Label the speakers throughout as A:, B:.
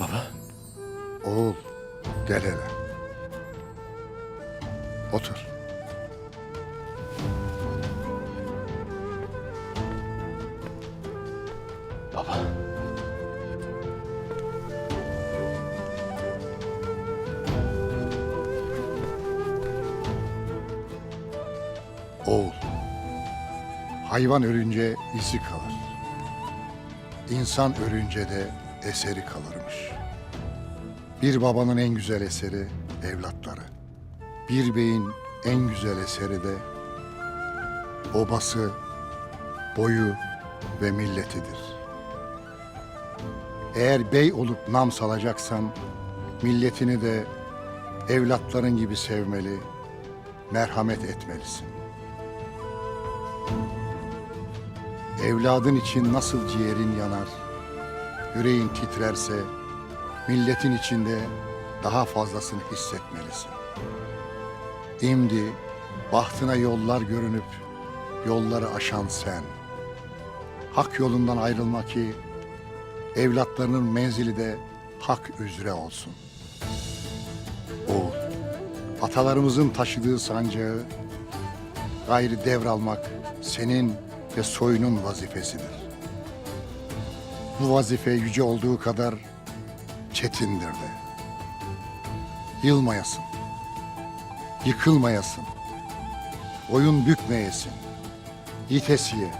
A: Baba.
B: Oğul, gel hele. Otur.
A: Baba.
B: Oğul. Hayvan ölünce izi kalır. İnsan ölünce de eseri kalırmış. Bir babanın en güzel eseri evlatları. Bir beyin en güzel eseri de obası, boyu ve milletidir. Eğer bey olup nam salacaksan milletini de evlatların gibi sevmeli, merhamet etmelisin. Evladın için nasıl ciğerin yanar, yüreğin titrerse, milletin içinde daha fazlasını hissetmelisin. İmdi bahtına yollar görünüp yolları aşan sen. Hak yolundan ayrılma ki evlatlarının menzili de hak üzere olsun. Oğul, atalarımızın taşıdığı sancağı gayri devralmak senin ve soyunun vazifesidir. Bu vazife yüce olduğu kadar çetindir de. Yılmayasın, yıkılmayasın, oyun bükmeyesin, yitesiye,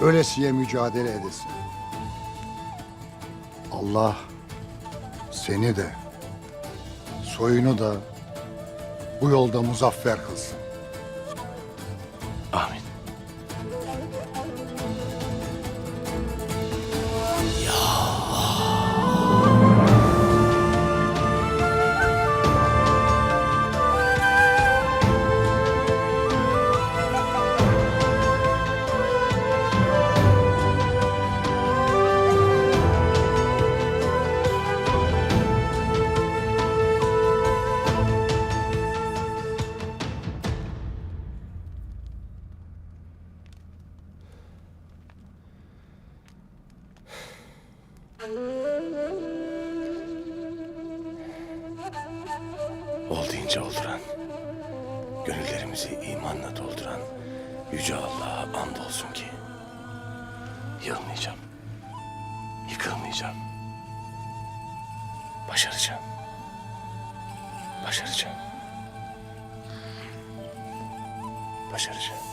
B: ölesiye mücadele edesin. Allah seni de, soyunu da bu yolda muzaffer kılsın.
A: Amin. Ol olduran, gönüllerimizi imanla dolduran Yüce Allah'a andolsun ki yılmayacağım, yıkılmayacağım, başaracağım, başaracağım, başaracağım.